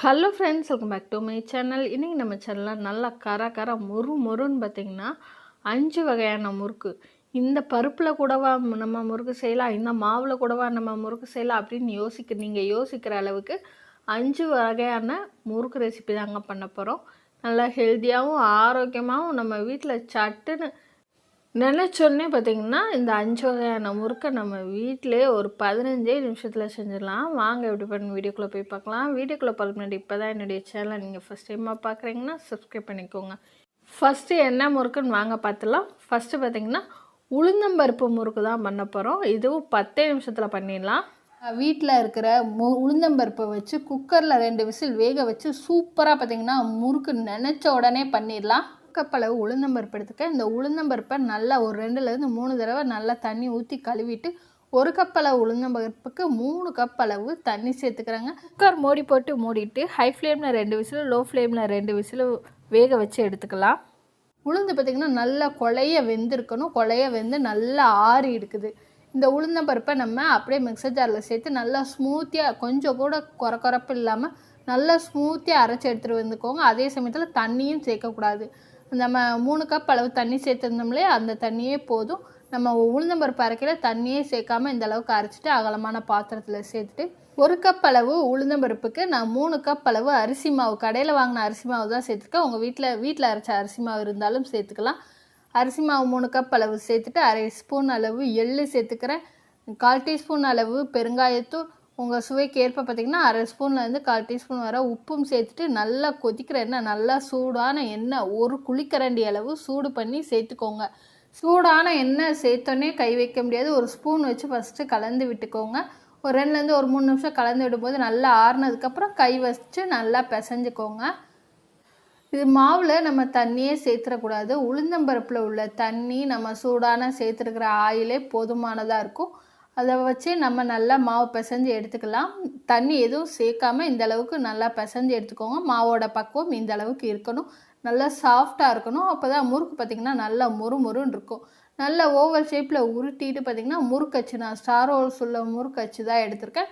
Hello friends welcome back to my channel இன்றைக்கி நம்ம சேனலில் நல்லா கர கர மொறு மொறுன்னு பார்த்தீங்கன்னா அஞ்சு வகையான முறுக்கு. இந்த பருப்பில் கூடவா நம்ம முறுக்கு செய்யலாம் இந்த மாவில் கூடவா நம்ம முறுக்கு செய்யலாம் அப்படின்னு யோசிக்க நீங்கள் யோசிக்கிற அளவுக்கு அஞ்சு வகையான முறுக்கு ரெசிபி தாங்க பண்ண போகிறோம் நல்லா ஹெல்த்தியாகவும் ஆரோக்கியமாகவும் நம்ம வீட்டில் சட்டுன்னு நினச்சோடனே பார்த்தீங்கன்னா இந்த அஞ்சு வகையான முறுக்கை நம்ம வீட்டிலே ஒரு பதினஞ்சே நிமிஷத்தில் செஞ்சிடலாம். வாங்க எப்படி பண்ணி வீடியோக்குள்ளே போய் பார்க்கலாம். வீடியோக்குள்ளே பார்க்க முன்னாடி இப்போ தான் என்னுடைய சேனலை நீங்கள் ஃபஸ்ட் டைமாக பார்க்குறீங்கன்னா சப்ஸ்கிரைப் பண்ணிக்கோங்க. ஃபஸ்ட்டு என்ன முறுக்குன்னு வாங்க பார்த்துலாம் ஃபஸ்ட்டு பார்த்தீங்கன்னா உளுந்தம்பருப்பு முறுக்கு தான் பண்ண போகிறோம் இதுவும் பத்தே நிமிஷத்தில் பண்ணிடலாம். வீட்டில் இருக்கிற மு உளுந்தம்பருப்பை வச்சு குக்கரில் ரெண்டு விசில் வேக வச்சு சூப்பராக பார்த்தீங்கன்னா முறுக்கு நினச்ச உடனே பண்ணிடலாம். கப்பளவு உளுந்தம்பருப்பு எடுத்துக்க. இந்த உளுந்தம்பருப்பை நல்லா ஒரு ரெண்டுலேருந்து மூணு தடவை நல்லா தண்ணி ஊற்றி கழுவிட்டு ஒரு கப் அளவு உளுந்தம்பருப்புக்கு மூணு கப் அளவு தண்ணி சேர்த்துக்கிறாங்க. குக்கர் மூடி போட்டு மூடிட்டு ஹை ஃப்ளேமில் ரெண்டு விசில் லோ ஃப்ளேமில் ரெண்டு விசில் வேக வச்சு எடுத்துக்கலாம். உளுந்து பார்த்திங்கன்னா நல்லா கொலைய வெந்திருக்கணும். கொலைய வெந்து நல்லா ஆறி இருக்குது இந்த உளுந்தம்பருப்பை நம்ம அப்படியே மிக்சர் ஜாரில் சேர்த்து நல்லா ஸ்மூத்தியாக கொஞ்சம் கூட குறை குறப்பு இல்லாமல் நல்லா ஸ்மூத்தியாக அரைச்சி எடுத்துகிட்டு வந்துக்கோங்க. அதே சமயத்தில் தண்ணியும் சேர்க்கக்கூடாது. நம்ம மூணு கப் அளவு தண்ணி சேர்த்துருந்தோம்லே அந்த தண்ணியே போதும். நம்ம உளுந்தம்பருப்பு அரைக்கல தண்ணியே சேர்க்காம இந்த அளவுக்கு அரைச்சிட்டு அகலமான பாத்திரத்தில் சேர்த்துட்டு ஒரு கப் அளவு உளுந்தம்பருப்புக்கு நான் மூணு கப் அளவு அரிசி மாவு கடையில் வாங்கின அரிசி மாவு தான் சேர்த்துருக்கேன். உங்கள் வீட்டில் வீட்டில் அரைச்ச அரிசி மாவு இருந்தாலும் சேர்த்துக்கலாம். அரிசி மாவு மூணு கப் அளவு சேர்த்துட்டு அரை ஸ்பூன் அளவு எள்ளு சேர்த்துக்கிறேன். கால் டீஸ்பூன் அளவு பெருங்காயத்தூள் உங்கள் சுவைக்கு ஏற்ப பார்த்திங்கன்னா அரை ஸ்பூன்லேருந்து கால் டீஸ்பூன் வர உப்பும் சேர்த்துட்டு நல்லா கொதிக்கிற எண்ணெய் நல்லா சூடான எண்ணெய் ஒரு குழிக்கரண்டி அளவு சூடு பண்ணி சேர்த்துக்கோங்க. சூடான எண்ணெய் சேர்த்தோன்னே கை வைக்க முடியாது. ஒரு ஸ்பூன் வச்சு ஃபஸ்ட்டு கலந்து விட்டுக்கோங்க. ஒரு ரெண்டுலேருந்து ஒரு மூணு நிமிஷம் கலந்து விடும்போது நல்லா ஆறுனதுக்கப்புறம் கை வச்சு நல்லா பிசைஞ்சுக்கோங்க. இது மாவில் நம்ம தண்ணியே சேர்த்துடக்கூடாது உளுந்தம்பருப்பில் உள்ள தண்ணி நம்ம சூடான சேர்த்துருக்கிற ஆயிலே போதுமானதாக இருக்கும். அதை வச்சு நம்ம நல்லா மாவு பிசைஞ்சு எடுத்துக்கலாம். தண்ணி எதுவும் சேர்க்காமல் இந்த அளவுக்கு நல்லா பிசைஞ்சு எடுத்துக்கோங்க. மாவோட பக்குவம் இந்த அளவுக்கு இருக்கணும். நல்லா சாஃப்டாக இருக்கணும். அப்போ தான் முறுக்கு பார்த்திங்கன்னா நல்லா மொறு மொறுன்னு இருக்கும். நல்ல ஓவல் ஷேப்பில் உருட்டிட்டு பார்த்திங்கன்னா முறுக்கச்சு நான் ஸ்டார் ஓல்ஸ் உள்ள முறுக்கச்சு தான் எடுத்திருக்கேன்.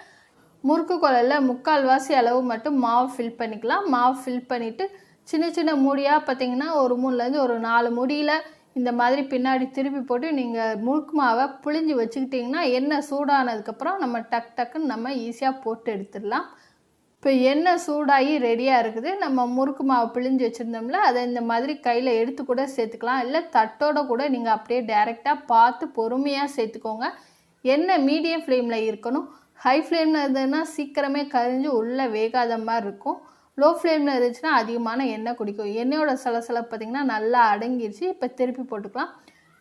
முறுக்கு குழலில் முக்கால்வாசி அளவு மட்டும் மாவு ஃபில் பண்ணிக்கலாம். மாவு ஃபில் பண்ணிவிட்டு சின்ன சின்ன மூடியாக பார்த்தீங்கன்னா ஒரு மூணுலேருந்து ஒரு நாலு முடியில் இந்த மாதிரி பின்னாடி திருப்பி போட்டு நீங்கள் முறுக்கு மாவை புழிஞ்சு வச்சுக்கிட்டிங்கன்னா எண்ணெய் சூடானதுக்கப்புறம் நம்ம டக் டக்குன்னு நம்ம ஈஸியாக போட்டு எடுத்துடலாம். இப்போ எண்ணெய் சூடாகி ரெடியாக இருக்குது. நம்ம முறுக்கு மாவு பிழிஞ்சு வச்சுருந்தோம்ல அதை இந்த மாதிரி கையில் எடுத்து கூட சேர்த்துக்கலாம். இல்லை தட்டோட கூட நீங்கள் அப்படியே டைரெக்டாக பார்த்து பொறுமையாக சேர்த்துக்கோங்க. எண்ணெய் மீடியம் ஃப்ளேமில் இருக்கணும். ஹை ஃப்ளேமில் இருந்ததுன்னா சீக்கிரமே கரிஞ்சு உள்ளே வேகாத மாதிரி இருக்கும். லோ ஃப்ளேமில் இருந்துச்சுன்னா அதிகமான எண்ணெய் குடிக்கும். எண்ணெயோட சலசலப்பு பார்த்திங்கன்னா நல்லா அடங்கிடுச்சு இப்போ திருப்பி போட்டுக்கலாம்.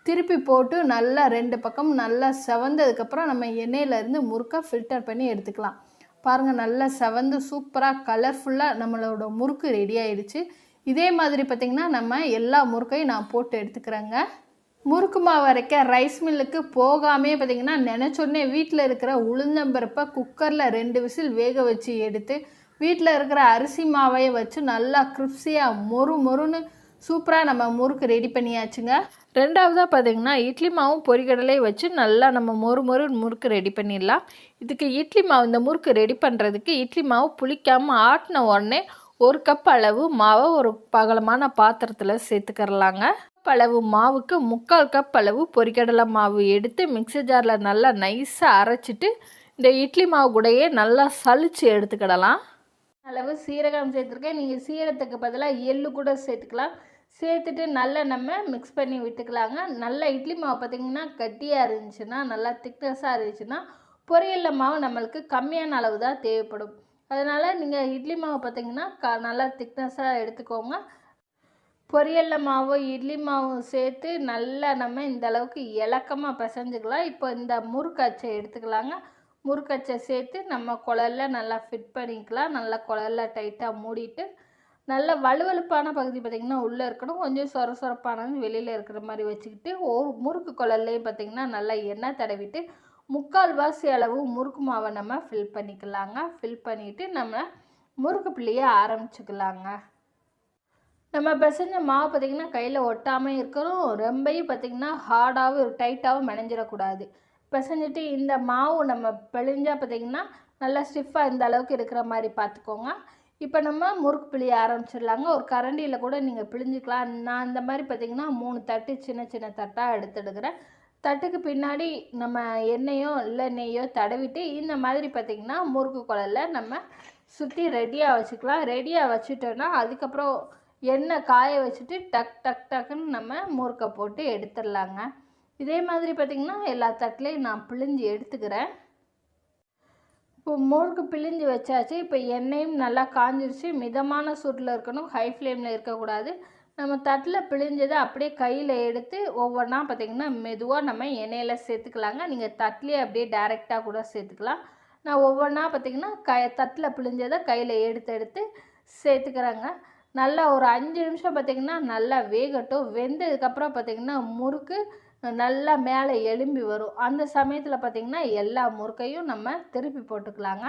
திருப்பி போட்டு நல்லா ரெண்டு பக்கம் நல்லா செவந்ததுக்கப்புறம் நம்ம எண்ணெயிலேருந்து முறுக்கை ஃபில்டர் பண்ணி எடுத்துக்கலாம். பாருங்கள் நல்லா செவந்து சூப்பராக கலர்ஃபுல்லாக நம்மளோட முறுக்கு ரெடி ஆயிடுச்சு. இதே மாதிரி பார்த்திங்கன்னா நம்ம எல்லா முறுக்கையும் நான் போட்டு எடுத்துக்கிறேங்க. முறுக்கு மாவு அரைக்க ரைஸ் மில்லுக்கு போகாமே பார்த்திங்கன்னா நினச்சோடனே வீட்டில் இருக்கிற உளுந்தம்பருப்பை குக்கரில் ரெண்டு விசில் வேக வச்சு எடுத்து வீட்டில் இருக்கிற அரிசி மாவையை வச்சு நல்லா கிறிப்ஸியாக மொறு மொறுன்னு சூப்பராக நம்ம முறுக்கு ரெடி பண்ணியாச்சுங்க. ரெண்டாவதாக பார்த்தீங்கன்னா இட்லி மாவும் பொறிகடலையும் வச்சு நல்லா நம்ம மொறு மொறு முறுக்கு ரெடி பண்ணிடலாம். இதுக்கு இட்லி மாவு இந்த முறுக்கு ரெடி பண்ணுறதுக்கு இட்லி மாவு புளிக்காமல் ஆட்டின உடனே ஒரு கப் அளவு மாவை ஒரு பகலமான பாத்திரத்தில் சேர்த்துக்கிறலாங்க. அளவு மாவுக்கு முக்கால் கப் அளவு பொரிக்கடலை மாவு எடுத்து மிக்சி ஜாரில் நல்லா நைஸாக அரைச்சிட்டு இந்த இட்லி மாவு கூடையே நல்லா சலிச்சு எடுத்துக்கிடலாம். அளவு சீரகம் சேர்த்துருக்கேன். நீங்கள் சீரகத்துக்கு பதிலாக எள்ளு கூட சேர்த்துக்கலாம். சேர்த்துட்டு நல்லா நம்ம மிக்ஸ் பண்ணி விட்டுக்கலாங்க. நல்லா இட்லி மாவு பார்த்திங்கன்னா கட்டியாக இருந்துச்சுன்னா நல்லா திக்னஸாக இருந்துச்சுன்னா பொரியலில் மாவு நம்மளுக்கு கம்மியான அளவு தான் தேவைப்படும். அதனால் நீங்கள் இட்லி மாவு பார்த்திங்கன்னா க நல்லா திக்னஸாக எடுத்துக்கோங்க. பொரியலில் மாவு இட்லி மாவும் சேர்த்து நல்லா நம்ம இந்த அளவுக்கு இலக்கமாக பிசைஞ்சுக்கலாம். இப்போ இந்த முறுக்காச்சை எடுத்துக்கலாங்க. முறுக்கச்சை சேர்த்து நம்ம குழல்ல நல்லா ஃபிட் பண்ணிக்கலாம். நல்லா குழல்ல டைட்டாக மூடிட்டு நல்ல வலுவலுப்பான பகுதி பார்த்திங்கன்னா உள்ளே இருக்கணும். கொஞ்சம் சொர சொரப்பானது வெளியில் இருக்கிற மாதிரி வச்சுக்கிட்டு ஒவ்வொரு முறுக்கு குழல்லையும் பார்த்திங்கன்னா நல்லா எண்ணெய் தடவிட்டு முக்கால் வாசி அளவு முறுக்கு மாவை நம்ம ஃபில் பண்ணிக்கலாங்க. ஃபில் பண்ணிவிட்டு நம்ம முறுக்கு பிள்ளைய ஆரம்பிச்சுக்கலாங்க. நம்ம பிசைஞ்ச மாவு பார்த்திங்கன்னா கையில் ஒட்டாமல் இருக்கணும் ரொம்பையும் பார்த்திங்கன்னா ஹார்டாகவும் டைட்டாகவும் மெனஞ்சிடக்கூடாது. பிசைஞ்சிட்டு இந்த மாவு நம்ம பிழிஞ்சால் பார்த்திங்கன்னா நல்லா ஸ்டிஃபாக இந்த அளவுக்கு இருக்கிற மாதிரி பார்த்துக்கோங்க இப்போ நம்ம முறுக்கு பிழிய ஆரம்பிச்சிடலாங்க. ஒரு கரண்டியில் கூட நீங்கள் பிழிஞ்சிக்கலாம். நான் இந்த மாதிரி பார்த்திங்கன்னா மூணு தட்டு சின்ன சின்ன தட்டாக எடுத்துடுக்கிறேன். தட்டுக்கு பின்னாடி நம்ம எண்ணெயோ இல்லை நெய்யோ தடவிட்டு இந்த மாதிரி பார்த்திங்கன்னா முறுக்கு குழல்ல நம்ம சுற்றி ரெடியாக வச்சுக்கலாம். ரெடியாக வச்சுட்டோன்னா அதுக்கப்புறம் எண்ணெய் காய வச்சுட்டு டக் டக் டக்குன்னு நம்ம முறுக்கை போட்டு எடுத்துடலாங்க. இதே மாதிரி பார்த்திங்கன்னா எல்லா தட்டிலையும் நான் பிழிஞ்சு எடுத்துக்கிறேன். இப்போ முறுக்கு பிழிஞ்சு வச்சாச்சு. இப்போ எண்ணெயும் நல்லா காஞ்சிருச்சு. மிதமான சூட்டில் இருக்கணும். ஹை ஃப்ளேமில் இருக்கக்கூடாது. நம்ம தட்டில் பிழிஞ்சதை அப்படியே கையில் எடுத்து ஒவ்வொன்றா பார்த்திங்கன்னா மெதுவாக நம்ம எண்ணெயில் சேர்த்துக்கலாங்க. நீங்கள் தட்டிலே அப்படியே டைரெக்டாக கூட சேர்த்துக்கலாம். நான் ஒவ்வொன்றா பார்த்திங்கன்னா க தட்டில் பிழிஞ்சதை கையில் எடுத்து எடுத்து சேர்த்துக்கிறேங்க. நல்லா ஒரு அஞ்சு நிமிஷம் பார்த்திங்கன்னா நல்லா வேகட்டும். வெந்ததுக்கப்புறம் பார்த்திங்கன்னா முறுக்கு நல்லா மேலே எலும்பி வரும். அந்த சமயத்தில் பார்த்திங்கன்னா எல்லா முறுக்கையும் நம்ம திருப்பி போட்டுக்கலாங்க.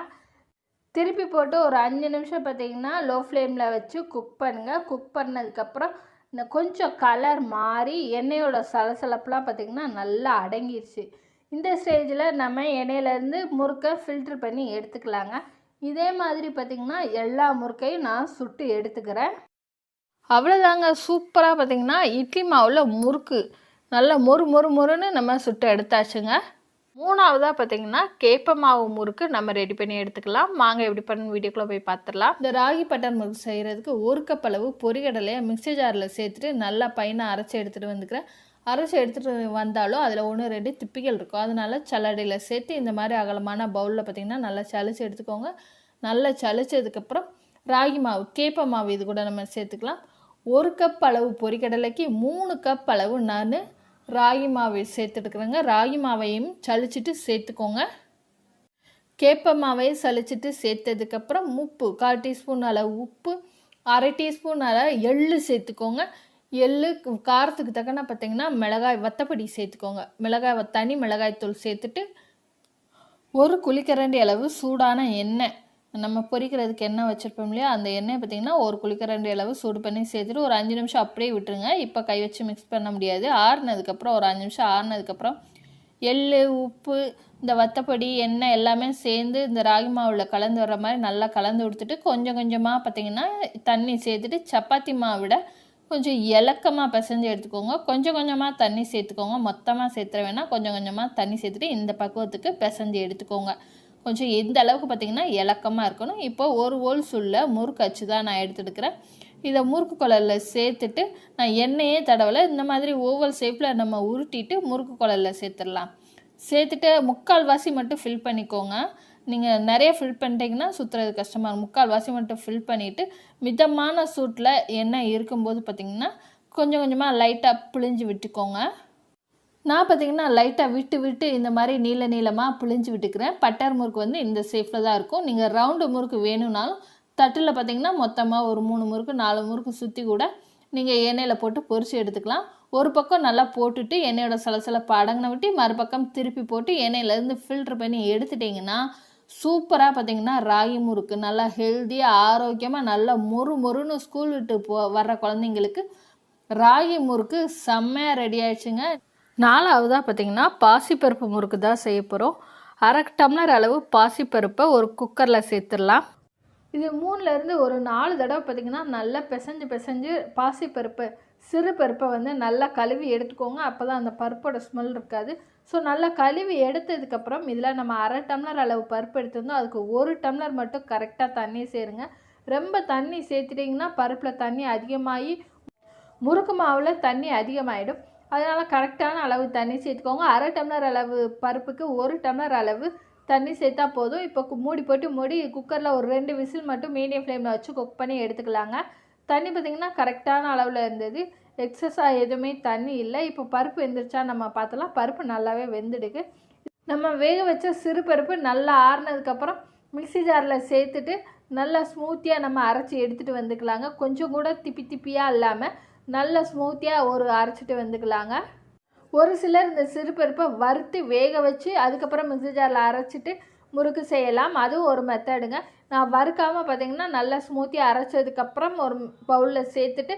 திருப்பி போட்டு ஒரு அஞ்சு நிமிஷம் பார்த்திங்கன்னா லோ ஃப்ளேமில் வச்சு குக் பண்ணுங்கள் குக் பண்ணதுக்கப்புறம் இந்த கொஞ்சம் கலர் மாறி எண்ணெயோட சலசலப்புலாம் பார்த்திங்கன்னா நல்லா அடங்கிடுச்சு இந்த ஸ்டேஜில் நம்ம எண்ணெயிலேருந்து முறுக்கை ஃபில்ட்ரு பண்ணி எடுத்துக்கலாங்க. இதே மாதிரி பார்த்திங்கன்னா எல்லா முறுக்கையும் நான் சுட்டு எடுத்துக்கிறேன். அவ்வளோதாங்க சூப்பராக பார்த்தீங்கன்னா இட்லி மாவில் முறுக்கு. நல்லா மொறு மொறு மொறுன்னு நம்ம சுட்டு எடுத்தாச்சுங்க. மூணாவதாக பார்த்தீங்கன்னா கேப்ப மாவு முறுக்கு நம்ம ரெடி பண்ணி எடுத்துக்கலாம். வாங்க எப்படி பண்ணு வீடியோக்குள்ளே போய் பார்த்துடலாம் இந்த ராகி பட்டர் முறுக்கு செய்கிறதுக்கு ஒரு கப் அளவு பொறிகடலையை மிக்ஸி ஜாரில் சேர்த்துட்டு நல்லா பையனை அரைச்சி எடுத்துகிட்டு வந்துக்கிறேன். அரைச்சி எடுத்துகிட்டு வந்தாலும் அதில் ஒன்று ரெண்டு திப்பிகள் இருக்கும். அதனால சல்லடையில் சேர்த்து இந்த மாதிரி அகலமான பவுலில் பார்த்திங்கன்னா நல்லா சளிச்சு எடுத்துக்கோங்க. நல்லா சளிச்சதுக்கப்புறம் ராகி மாவு கேப்ப மாவு இது கூட நம்ம சேர்த்துக்கலாம். ஒரு கப் அளவு பொறிக்கடலைக்கு மூணு கப் அளவு நான் ராகி மாவை சேர்த்துட்டுக்கிறேங்க ராகி மாவையும் சளிச்சிட்டு சேர்த்துக்கோங்க. கேப்ப மாவை சளிச்சிட்டு சேர்த்ததுக்கப்புறம் உப்பு கால் டீஸ்பூன் அளவு உப்பு அரை டீஸ்பூன் அளவு எள்ளு சேர்த்துக்கோங்க. எள்ளு காரத்துக்கு தக்கன பார்த்தீங்கன்னா மிளகாய் வத்தப்படி சேர்த்துக்கோங்க. மிளகாய் தனி மிளகாய் தூள் சேர்த்துட்டு ஒரு குளிக்கரண்டி அளவு சூடான எண்ணெய் நம்ம பொரிக்கிறதுக்கு எண்ணெய் வச்சுருப்போம் இல்லையா? அந்த எண்ணெய் பார்த்திங்கன்னா ஒரு குழிக்கரண்டி அளவு சூடு பண்ணி சேர்த்துட்டு ஒரு அஞ்சு நிமிஷம் அப்படியே விட்டுருங்க. இப்போ கை வச்சு மிக்ஸ் பண்ண முடியாது. ஆறுனதுக்கப்புறம் ஒரு அஞ்சு நிமிஷம் ஆறுனதுக்கப்புறம் எள் உப்பு இந்த வத்தப்பொடி எண்ணெய் எல்லாமே சேர்ந்து இந்த ராகி மாவில் கலந்து வர்ற மாதிரி நல்லா கலந்து கொடுத்துட்டு கொஞ்சம் கொஞ்சமாக பார்த்தீங்கன்னா தண்ணி சேர்த்துட்டு சப்பாத்தி மாவிட கொஞ்சம் இலக்கமாக பிசைஞ்சு எடுத்துக்கோங்க. கொஞ்சம் கொஞ்சமாக தண்ணி சேர்த்துக்கோங்க. மொத்தமாக சேர்த்துற வேணால் கொஞ்சம் கொஞ்சமாக தண்ணி சேர்த்துட்டு இந்த பக்குவத்துக்கு பிசைஞ்சு எடுத்துக்கோங்க. கொஞ்சம் எந்த அளவுக்கு பார்த்தீங்கன்னா இலக்கமாக இருக்கணும். இப்போ ஒரு ஓல்ஸ் உள்ள முறுக்கு அச்சு தான் நான் எடுத்துருக்கிறேன் இதை முறுக்கு குழலில் சேர்த்துட்டு நான் எண்ணெயே தடவலை இந்த மாதிரி ஓவல் ஷேப்பில் நம்ம உருட்டிட்டு முறுக்கு குழலில் சேர்த்துடலாம். சேர்த்துட்டு முக்கால் வாசி மட்டும் ஃபில் பண்ணிக்கோங்க. நீங்கள் நிறைய ஃபில் பண்ணிட்டீங்கன்னா சுற்றுறது கஷ்டமாக இருக்கும். முக்கால் வாசி மட்டும் ஃபில் பண்ணிவிட்டு மிதமான சூட்டில் எண்ணெய் இருக்கும்போது பார்த்தீங்கன்னா கொஞ்சம் கொஞ்சமாக லைட்டாக பிழிஞ்சு விட்டுக்கோங்க. நான் பார்த்தீங்கன்னா லைட்டாக விட்டு விட்டு இந்த மாதிரி நீள நீளமாக பிழிஞ்சு விட்டுக்கிறேன். பட்டர் முறுக்கு வந்து இந்த ஷேப்பில் தான் இருக்கும். நீங்கள் ரவுண்டு முறுக்கு வேணும்னாலும் தட்டில் பார்த்தீங்கன்னா மொத்தமாக ஒரு மூணு முறுக்கு நாலு முறுக்கு சுற்றி கூட நீங்கள் எண்ணெயில் போட்டு பொரிச்சு எடுத்துக்கலாம். ஒரு பக்கம் நல்லா போட்டுட்டு எண்ணெயோட சலசலப்பு அடங்கின விட்டு மறுபக்கம் திருப்பி போட்டு எண்ணெயிலேருந்து ஃபில்ட்ரு பண்ணி எடுத்துட்டிங்கன்னா சூப்பராக பார்த்தீங்கன்னா ராகி முறுக்கு. நல்லா ஹெல்த்தியாக ஆரோக்கியமாக நல்லா மொறு மொறுன்னு ஸ்கூல் விட்டு போ வர்ற குழந்தைங்களுக்கு ராகி முறுக்கு செம்மையாக ரெடி ஆயிடுச்சுங்க. நாலாவதாக பார்த்தீங்கன்னா பாசிப்பருப்பு முறுக்கு தான் செய்ய போகிறோம் அரை டம்ளர் அளவு பாசிப்பருப்பை ஒரு குக்கரில் சேர்த்துடலாம். இது மூணுலேருந்து ஒரு நாலு தடவை பார்த்திங்கன்னா நல்லா பிசைஞ்சு பிசைஞ்சு பாசிப்பருப்பு சிறு பருப்பை வந்து நல்லா கழுவி எடுத்துக்கோங்க. அப்போ தான் அந்த பருப்போட ஸ்மெல் இருக்காது. ஸோ நல்லா கழுவி எடுத்ததுக்கப்புறம் இதில் நம்ம அரை டம்ளர் அளவு பருப்பு எடுத்திருந்தோம். அதுக்கு ஒரு டம்ளர் மட்டும் கரெக்டாக தண்ணி சேருங்க. ரொம்ப தண்ணி சேர்த்துட்டிங்கன்னா பருப்பில் தண்ணி அதிகமாகி முறுக்கு மாவில் தண்ணி அதிகமாகிடும் அதனால் கரெக்டான அளவு தண்ணி சேர்த்துக்கோங்க. அரை டம்ளர் அளவு பருப்புக்கு ஒரு டம்ளர் அளவு தண்ணி சேர்த்தா போதும். இப்போ மூடி போட்டு மூடி குக்கரில் ஒரு ரெண்டு விசில் மட்டும் மீடியம் ஃப்ளேமில் வச்சு குக் பண்ணி எடுத்துக்கலாங்க. தண்ணி பார்த்திங்கன்னா கரெக்டான அளவில் இருந்தது. எக்ஸஸாக எதுவுமே தண்ணி இல்லை. இப்போ பருப்பு வெந்துருச்சா நம்ம பார்த்தலாம் பருப்பு நல்லாவே வெந்துடுக்கு நம்ம வேக வச்ச சிறு பருப்பு நல்லா ஆறுனதுக்கப்புறம் மிக்ஸி ஜாரில் சேர்த்துட்டு நல்லா ஸ்மூத்தியாக நம்ம அரைச்சி எடுத்துகிட்டு வந்துக்கலாங்க. கொஞ்சம் கூட திப்பி திப்பியாக இல்லாமல் நல்ல ஸ்மூத்தியாக ஒரு அரைச்சிட்டு வந்துக்கலாங்க. ஒரு சிலர் இந்த சிறுபருப்பை வறுத்து வேக வச்சு அதுக்கப்புறம் மிக்சி ஜாரில் அரைச்சிட்டு முறுக்கு செய்யலாம். அதுவும் ஒரு மெத்தடுங்க நான் வறுக்காமல் பார்த்தீங்கன்னா நல்லா ஸ்மூத்தியாக அரைச்சதுக்கப்புறம் ஒரு பவுலில் சேர்த்துட்டு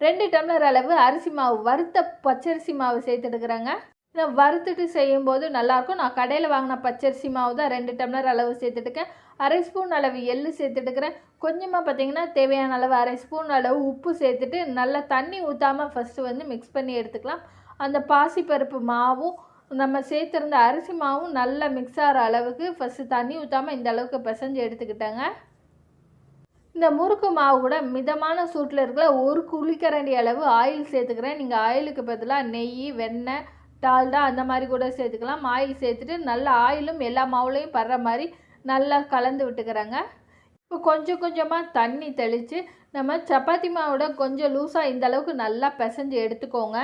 ரெண்டு டம்ளர் அளவு அரிசி மாவு வறுத்த பச்சரிசி மாவு சேர்த்துட்டுக்கிறேங்க இதை வறுத்துட்டு செய்யும்போது நல்லாயிருக்கும். நான் கடையில் வாங்கின பச்சரிசி மாவு தான் ரெண்டு டம்ளர் அளவு சேர்த்துட்டுக்கேன் அரை ஸ்பூன் அளவு எள்ளு சேர்த்துட்டுக்கிறேன். கொஞ்சமாக பார்த்தீங்கன்னா தேவையான அளவு அரை ஸ்பூன் அளவு உப்பு சேர்த்துட்டு நல்லா தண்ணி ஊற்றாமல் ஃபஸ்ட்டு வந்து மிக்ஸ் பண்ணி எடுத்துக்கலாம். அந்த பாசிப்பருப்பு மாவும் நம்ம சேர்த்துருந்த அரிசி மாவும் நல்லா மிக்ஸ் ஆகிற அளவுக்கு ஃபஸ்ட்டு தண்ணி ஊற்றாமல் இந்த அளவுக்கு பிசைஞ்சு எடுத்துக்கிட்டேங்க. இந்த முறுக்கு மாவு கூட மிதமான சூட்டில் இருக்கிற ஒரு குளிக்கரண்டி அளவு ஆயில் சேர்த்துக்கிறேன். நீங்கள் ஆயிலுக்கு பதிலாக நெய் வெண்ணெய் டால்டா அந்த மாதிரி கூட சேர்த்துக்கலாம். ஆயில் சேர்த்துட்டு நல்லா ஆயிலும் எல்லா மாவுலையும் படுற மாதிரி நல்லா கலந்து விட்டுக்கிறேங்க. இப்போ கொஞ்சம் கொஞ்சமாக தண்ணி தெளித்து நம்ம சப்பாத்தி மாவோட கொஞ்சம் லூஸாக இந்த அளவுக்கு நல்லா பிசைஞ்சு எடுத்துக்கோங்க.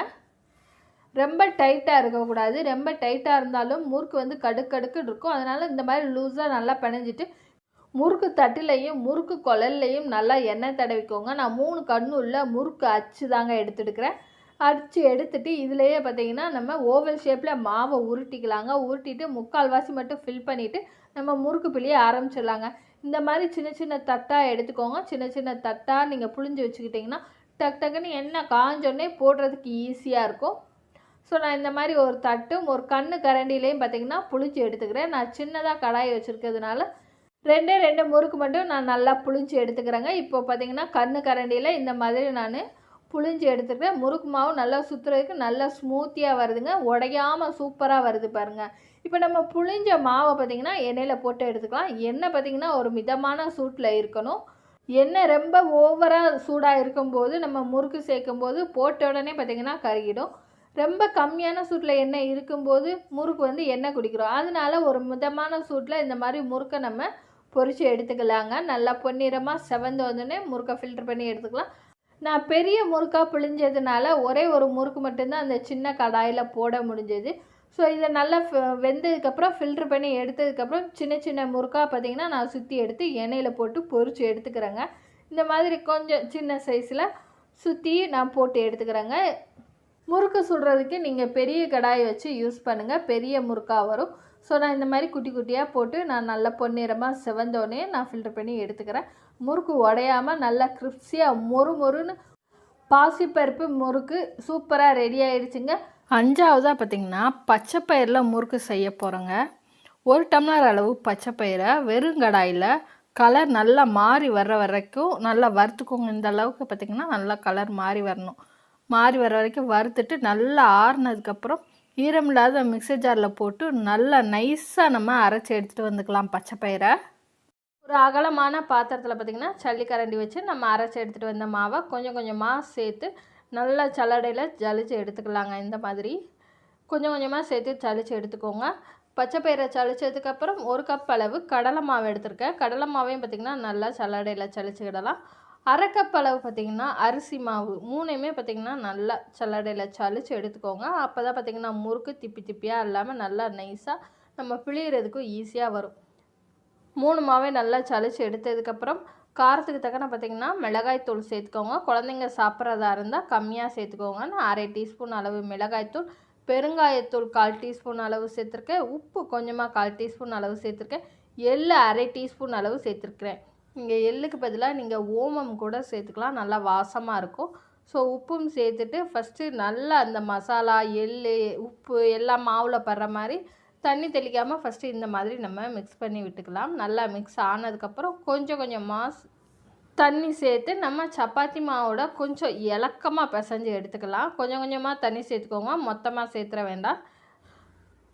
ரொம்ப டைட்டாக இருக்கக்கூடாது ரொம்ப டைட்டாக இருந்தாலும் முறுக்கு வந்து கடுக்கடுக்கு இருக்கும். அதனால் இந்த மாதிரி லூஸாக நல்லா பிணைஞ்சிட்டு முறுக்கு தட்டிலையும் முறுக்கு குழல்லையும் நல்லா எண்ணெய் தடவிக்கோங்க. நான் மூணு கண்ணு உள்ள முறுக்கு அச்சு தாங்க எடுத்துடுக்கிறேன். அடித்து எடுத்துட்டு இதுலேயே பார்த்தீங்கன்னா நம்ம ஓவல் ஷேப்பில் மாவை உருட்டிக்கலாங்க. உருட்டிட்டு முக்கால்வாசி மட்டும் ஃபில் பண்ணிவிட்டு நம்ம முறுக்கு பிள்ளைய ஆரம்பிச்சிடலாங்க. இந்த மாதிரி சின்ன சின்ன தட்டாக எடுத்துக்கோங்க. சின்ன சின்ன தட்டாக நீங்கள் புழிஞ்சு வச்சுக்கிட்டிங்கன்னா டக் டக்குன்னு எண்ணெய் காஞ்சோடனே போடுறதுக்கு ஈஸியாக இருக்கும். ஸோ நான் இந்த மாதிரி ஒரு தட்டும் ஒரு கண்ணு கரண்டிலையும் பார்த்தீங்கன்னா புளிச்சு எடுத்துக்கிறேன். நான் சின்னதாக கடாய் வச்சுருக்கிறதுனால ரெண்டே ரெண்டு முறுக்கு மட்டும் நான் நல்லா புளிஞ்சு எடுத்துக்கிறேங்க. இப்போ பார்த்தீங்கன்னா கண்ணு கரண்டியில் இந்த மாதிரி நான் புளிஞ்சு எடுத்துக்கிறேன். முறுக்கு மாவு நல்லா சுற்றுறதுக்கு நல்லா ஸ்மூத்தியாக வருதுங்க. உடையாமல் சூப்பராக வருது பாருங்கள் இப்போ நம்ம புளிஞ்ச மாவை பார்த்திங்கன்னா எண்ணெயில் போட்டு எடுத்துக்கலாம். எண்ணெய் பார்த்திங்கன்னா ஒரு மிதமான சூட்டில் இருக்கணும். எண்ணெய் ரொம்ப ஓவராக சூடாக இருக்கும்போது நம்ம முறுக்கு சேர்க்கும்போது போட்ட உடனே பார்த்திங்கன்னா கருகிடும். ரொம்ப கம்மியான சூட்டில் எண்ணெய் இருக்கும்போது முறுக்கு வந்து எண்ணெய் குடிக்கிறோம். அதனால ஒரு மிதமான சூட்டில் இந்த மாதிரி முறுக்கை நம்ம பொரித்து எடுத்துக்கலாங்க. நல்லா பொன்னிறமாக செவந்து வந்தோடனே முறுக்கை ஃபில்டர் பண்ணி எடுத்துக்கலாம். நான் பெரிய முறுக்காக பிழிஞ்சதுனால ஒரே ஒரு முறுக்கு மட்டும்தான் அந்த சின்ன கடாயில் போட முடிஞ்சது. ஸோ இதை நல்லா வெந்ததுக்கப்புறம் ஃபில்ட்ரு பண்ணி எடுத்ததுக்கப்புறம் சின்ன சின்ன முறுக்காக பார்த்தீங்கன்னா நான் சுற்றி எடுத்து எண்ணெயில் போட்டு பொறிச்சு எடுத்துக்கிறேங்க. இந்த மாதிரி கொஞ்சம் சின்ன சைஸில் சுற்றி நான் போட்டு எடுத்துக்கிறேங்க. முறுக்கு சுடுறதுக்கு நீங்கள் பெரிய கடாயை வச்சு யூஸ் பண்ணுங்கள் பெரிய முறுக்காக வரும். ஸோ நான் இந்த மாதிரி குட்டி குட்டியாக போட்டு நான் நல்லா பொன்னிறமாக செவந்தோடனே நான் ஃபில்டர் பண்ணி எடுத்துக்கிறேன். முறுக்கு உடையாமல் நல்லா கிறிப்ஸியாக மொறு மொறுன்னு பாசிப்பருப்பு முறுக்கு சூப்பராக ரெடி ஆகிடுச்சுங்க அஞ்சாவதாக பார்த்தீங்கன்னா பச்சை பயிரில் முறுக்கு செய்ய போகிறோங்க ஒரு டம்ளர் அளவு பச்சை பயிரை வெறுங்கடாயில் கலர் நல்லா மாறி வர்ற வரைக்கும் நல்லா வறுத்துக்கோங்க. இந்த அளவுக்கு பார்த்தீங்கன்னா நல்லா கலர் மாறி வரணும். மாறி வர வரைக்கும் வறுத்துட்டு நல்லா ஆறுனதுக்கப்புறம் ஈரமில்லாத மிக்சர் ஜாரில் போட்டு நல்லா நைஸாக நம்ம அரைச்சி எடுத்துகிட்டு வந்துக்கலாம் பச்சை பயிரை. ஒரு அகலமான பாத்திரத்தில் பார்த்திங்கன்னா சல்லிக்கரண்டி வச்சு நம்ம அரைச்சி எடுத்துகிட்டு வந்த மாவை கொஞ்சம் கொஞ்சமாக சேர்த்து நல்லா சல்லடையில் ஜலிச்சு எடுத்துக்கலாங்க இந்த மாதிரி. கொஞ்சம் கொஞ்சமாக சேர்த்து சலிச்சு எடுத்துக்கோங்க. பச்சை பயிரை சளிச்சதுக்கப்புறம் ஒரு கப் அளவு கடலை மாவு எடுத்திருக்கேன். கடலை மாவையும் பார்த்திங்கன்னா நல்லா சல்லடையில் சளிச்சுக்கிடலாம் அரை கப் அளவு பார்த்திங்கன்னா அரிசி மாவு மூணையுமே பார்த்திங்கன்னா நல்லா சல்லடையில் சளிச்சு எடுத்துக்கோங்க. அப்போ தான் பார்த்திங்கன்னா முறுக்கு திப்பி திப்பியாக இல்லாமல் நல்லா நைஸாக நம்ம பிழிகிறதுக்கும் ஈஸியாக வரும். மூணு மாவே நல்லா சளிச்சு எடுத்ததுக்கப்புறம் காரத்துக்கு தக்கன பார்த்திங்கன்னா மிளகாய்த்தூள் சேர்த்துக்கோங்க. குழந்தைங்க சாப்பிட்றதா இருந்தால் கம்மியாக சேர்த்துக்கோங்க நான் அரை டீஸ்பூன் அளவு மிளகாய்த்தூள் பெருங்காயத்தூள் கால் டீஸ்பூன் அளவு சேர்த்துருக்கேன். உப்பு கொஞ்சமாக கால் டீஸ்பூன் அளவு சேர்த்துருக்கேன். எள்ளு அரை டீஸ்பூன் அளவு சேர்த்துருக்குறேன். இங்கே எள்ளுக்கு பதிலாக நீங்கள் ஓமம் கூட சேர்த்துக்கலாம். நல்லா வாசமாக இருக்கும். ஸோ உப்பும் சேர்த்துட்டு ஃபஸ்ட்டு நல்லா அந்த மசாலா எள் உப்பு எல்லாம் மாவில் படுற மாதிரி தண்ணி தெளிக்காமல் ஃபஸ்ட்டு இந்த மாதிரி நம்ம மிக்ஸ் பண்ணி விட்டுக்கலாம். நல்லா மிக்ஸ் ஆனதுக்கப்புறம் கொஞ்சம் கொஞ்சமாக மாஸ் தண்ணி சேர்த்து நம்ம சப்பாத்தி மாவோட கொஞ்சம் இலக்கமாக பிசைஞ்சு எடுத்துக்கலாம். கொஞ்சம் கொஞ்சமாக தண்ணி சேர்த்துக்கோங்க. மொத்தமாக சேர்த்துற வேண்டாம்.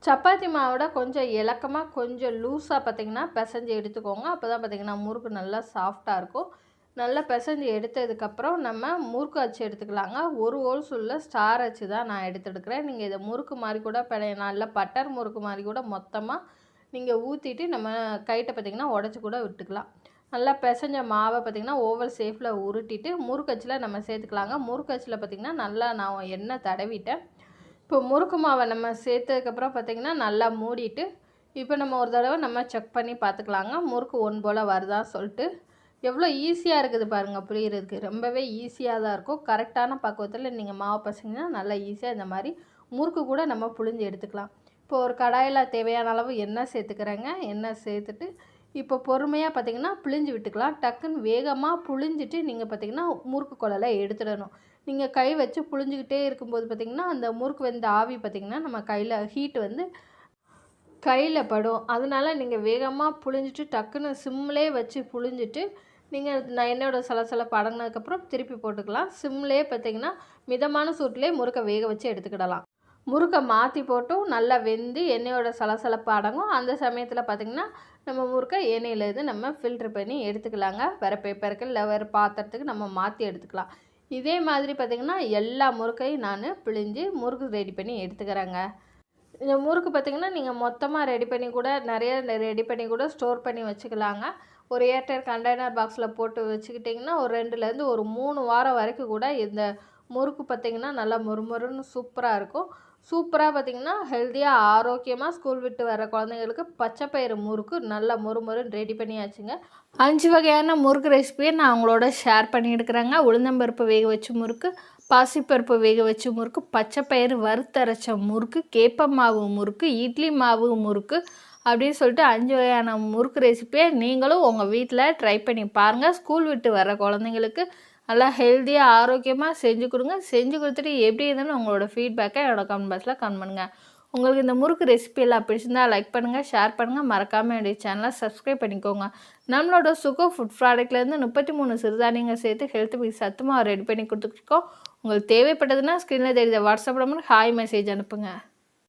சப்பாத்தி மாவோட கொஞ்சம் இலக்கமாக கொஞ்சம் லூஸாக பார்த்தீங்கன்னா பிசைஞ்சு எடுத்துக்கோங்க. அப்போ தான் பார்த்தீங்கன்னா முறுக்கு நல்லா சாஃப்டாக இருக்கும். நல்லா பிசைஞ்சு எடுத்ததுக்கப்புறம் நம்ம முறுக்கு அச்சு எடுத்துக்கலாங்க. ஒரு ஹோல்ஸ் உள்ள ஸ்டார் அச்சு தான் நான் எடுத்துடுக்கிறேன். நீங்கள் இதை முறுக்கு மாதிரி கூட பிழையலாம் இல்லை பட்டர் முறுக்கு மாதிரி கூட மொத்தமாக நீங்கள் ஊற்றிட்டு நம்ம கைட்டை பார்த்திங்கன்னா உடச்சி கூட விட்டுக்கலாம். நல்லா பிசைஞ்ச மாவை பார்த்திங்கன்னா ஓவல் சேஃபில் உருட்டிட்டு முறுக்கச்சில் நம்ம சேர்த்துக்கலாங்க. முறுக்கச்சில் பார்த்திங்கன்னா நல்லா நான் எண்ணெய் தடவிட்டேன். இப்போ முறுக்கு மாவை நம்ம சேர்த்ததுக்கப்புறம் பார்த்திங்கன்னா நல்லா மூடிட்டு இப்போ நம்ம ஒரு தடவை நம்ம செக் பண்ணி பார்த்துக்கலாங்க முறுக்கு ஒன் போல் வருதா சொல்லிட்டு. எவ்வளோ ஈஸியாக இருக்குது பாருங்கள் புளியறதுக்கு ரொம்பவே ஈஸியாக தான் இருக்கும். கரெக்டான பக்குவத்தில் நீங்கள் மாவு பசங்கன்னா நல்லா ஈஸியாக இந்த மாதிரி முறுக்கு கூட நம்ம புழிஞ்சு எடுத்துக்கலாம். இப்போ ஒரு கடாயில் தேவையான அளவு எண்ணெய் சேர்த்துக்கிறேங்க. எண்ணெய் சேர்த்துட்டு இப்போ பொறுமையாக பார்த்தீங்கன்னா புழிஞ்சு விட்டுக்கலாம். டக்குன்னு வேகமாக புளிஞ்சிட்டு நீங்கள் பார்த்தீங்கன்னா முறுக்கு குழலை எடுத்துடணும். நீங்கள் கை வச்சு புளிஞ்சிக்கிட்டே இருக்கும்போது பார்த்தீங்கன்னா அந்த முறுக்கு வந்து ஆவி பார்த்தீங்கன்னா நம்ம கையில் ஹீட் வந்து கையில் படும். அதனால் நீங்கள் வேகமாக புளிஞ்சிட்டு டக்குன்னு சிம்மிலே வச்சு புளிஞ்சிட்டு நீங்கள் நான் எண்ணெயோட சலசலப்பு அடங்கினதுக்கப்புறம் திருப்பி போட்டுக்கலாம். சிம்லேயே பார்த்தீங்கன்னா மிதமான சூட்டிலே முறுக்கை வேக வச்சு எடுத்துக்கிடலாம். முறுக்கை மாற்றி போட்டும் நல்லா வெந்து எண்ணெயோட சலசலப்பு அடங்கும் அந்த சமயத்தில் பார்த்திங்கன்னா நம்ம முறுக்கை எண்ணெயிலேருந்து நம்ம ஃபில்ட்ரு பண்ணி எடுத்துக்கலாங்க. வேறு பேப்பருக்கு இல்லை வேறு பாத்திரத்துக்கு நம்ம மாற்றி எடுத்துக்கலாம். இதே மாதிரி பார்த்திங்கன்னா எல்லா முறுக்கையும் நான் பிழிஞ்சு முறுக்கு ரெடி பண்ணி எடுத்துக்கிறேங்க. இந்த முறுக்கு பார்த்திங்கன்னா நீங்கள் மொத்தமாக ரெடி பண்ணி கூட நிறைய ரெடி பண்ணி கூட ஸ்டோர் பண்ணி வச்சுக்கலாங்க. ஒரு ஏர்டைட் கண்டெய்னர் பாக்ஸில் போட்டு வச்சுக்கிட்டிங்கன்னா ஒரு ரெண்டுலேருந்து ஒரு மூணு வாரம் வரைக்கும் கூட இந்த முறுக்கு பார்த்திங்கன்னா நல்லா மொறுமொறுன்னு சூப்பராக இருக்கும். சூப்பராக பார்த்திங்கன்னா ஹெல்த்தியாக ஆரோக்கியமாக ஸ்கூல் விட்டு வர குழந்தைங்களுக்கு பச்சைப்பயிறு முறுக்கு நல்லா மொறுமொறுன்னு ரெடி பண்ணியாச்சுங்க. அஞ்சு வகையான முறுக்கு ரெசிபியை நான் அவங்களோட ஷேர் பண்ணியிருக்கிறேங்க. உளுந்தம்பருப்பு வேக வச்ச முறுக்கு பாசிப்பருப்பு வேக வச்ச முறுக்கு பச்சை பயிறு வறுத்தரைச்ச முறுக்கு கேப்ப மாவு முறுக்கு இட்லி மாவு முறுக்கு அப்படின்னு சொல்லிட்டு அஞ்சு வகையான முறுக்கு ரெசிப்பியை நீங்களும் உங்கள் வீட்டில் ட்ரை பண்ணி பாருங்கள் ஸ்கூல் விட்டு வர குழந்தைங்களுக்கு நல்லா ஹெல்த்தியாக ஆரோக்கியமாக செஞ்சு கொடுங்க. செஞ்சு கொடுத்துட்டு எப்படி இருந்ததுன்னு உங்களோட ஃபீட்பேக்கை என்னோட கமெண்ட் பாக்ஸில் கமெண்ட் பண்ணுங்கள் உங்களுக்கு இந்த முறுக்கு ரெசிபி எல்லாம் பிடிச்சிருந்தா லைக் பண்ணுங்கள் ஷேர் பண்ணுங்கள் மறக்காமல் என்னுடைய சேனலை சப்ஸ்கிரைப் பண்ணிக்கோங்க. நம்மளோட சுகோ ஃபுட் ப்ராடக்ட்லேருந்து முப்பத்தி மூணு சிறுதானியங்கள் சேர்த்து ஹெல்த் மிக்ஸ் சத்துமாக ரெடி பண்ணி கொடுத்துருக்கோம் உங்களுக்கு தேவைப்பட்டதுன்னா ஸ்க்ரீனில் தெரிஞ்ச வாட்ஸ்அப் நம்பர் ஹாய் மெசேஜ் அனுப்புங்க.